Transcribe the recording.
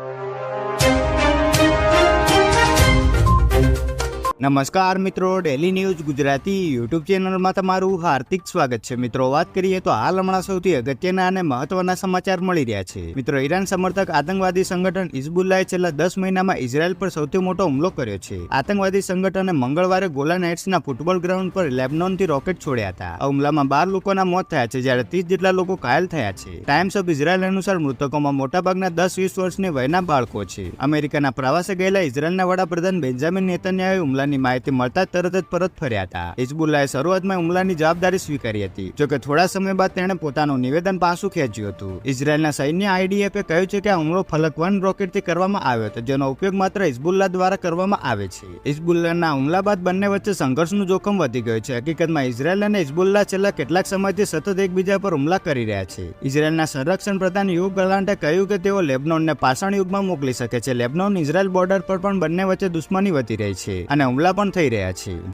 you. નમસ્કાર મિત્રો daily news Gujarati YouTube ચેનલમાં તમારું હાર્દિક સ્વાગત છે. મિત્રો, વાત કરીએ તો હાલ હમણાં સૌથી અગત્યના અને મહત્વના સમાચાર મળી રહ્યા છે. મિત્રો, ઈરાન સમર્થક આતંકવાદી સંગઠન ઇઝબુલ્લાએ છેલ્લા દસ મહિનામાં ઇઝરાયલ પર સૌથી મોટો હુમલો કર્યો છે. આતંકવાદી સંગઠને મંગળવારે ગોલાન હાઇટ્સના ફૂટબોલ ગ્રાઉન્ડ પર લેબનોનથી રોકેટ છોડ્યા હતા. આ હુમલામાં બાર લોકોના મોત થયા છે, જ્યારે ત્રીસ જેટલા લોકો ઘાયલ થયા છે. ટાઈમ્સ ઓફ ઇઝરાયલ અનુસાર મૃતકોમાં મોટાભાગના દસ વીસ વર્ષની વયના બાળકો છે. અમેરિકાના પ્રવાસે ગયેલા ઇઝરાયલના વડાપ્રધાન બેન્જામિન નેતન્યાહુએ હુમલાની માહિતી મળતા તરત જ પરત ફર્યા હતા. હિઝબુલ્લાએ શરૂઆતમાં હુમલાની જવાબદારી સ્વીકારી હતી. જોકે થોડા સમય બાદ તેણે પોતાનું નિવેદન પાછું ખેંચ્યું હતું. ઇઝરાયલના સૈન્ય આઈડીએફે કહ્યું છે કે આ હુમલો ફલક વન રોકેટથી કરવામાં આવ્યો હતો, જેનો ઉપયોગ માત્ર હિઝબુલ્લા દ્વારા કરવામાં આવે છે. હિઝબુલ્લાના હુમલા બાદ બંને વચ્ચે સંઘર્ષનું જોખમ વધી ગયું છે. હકીકતમાં ઇઝરાયલ અને હિઝબુલ્લા છેલ્લા કેટલાક સમયથી સતત એકબીજા પર હુમલા કરી રહ્યા છે. ઇઝરાયલના સંરક્ષણ પ્રધાન યુગ ગલાન્ટે કહ્યું કે તેઓ લેબનોનને પાષાણ યુગમાં મોકલી શકે છે. લેબનોન ઇઝરાયલ બોર્ડર પર પણ બંને વચ્ચે દુશ્મની વધી રહી છે અને હુમલા પણ થઈ રહ્યા છે.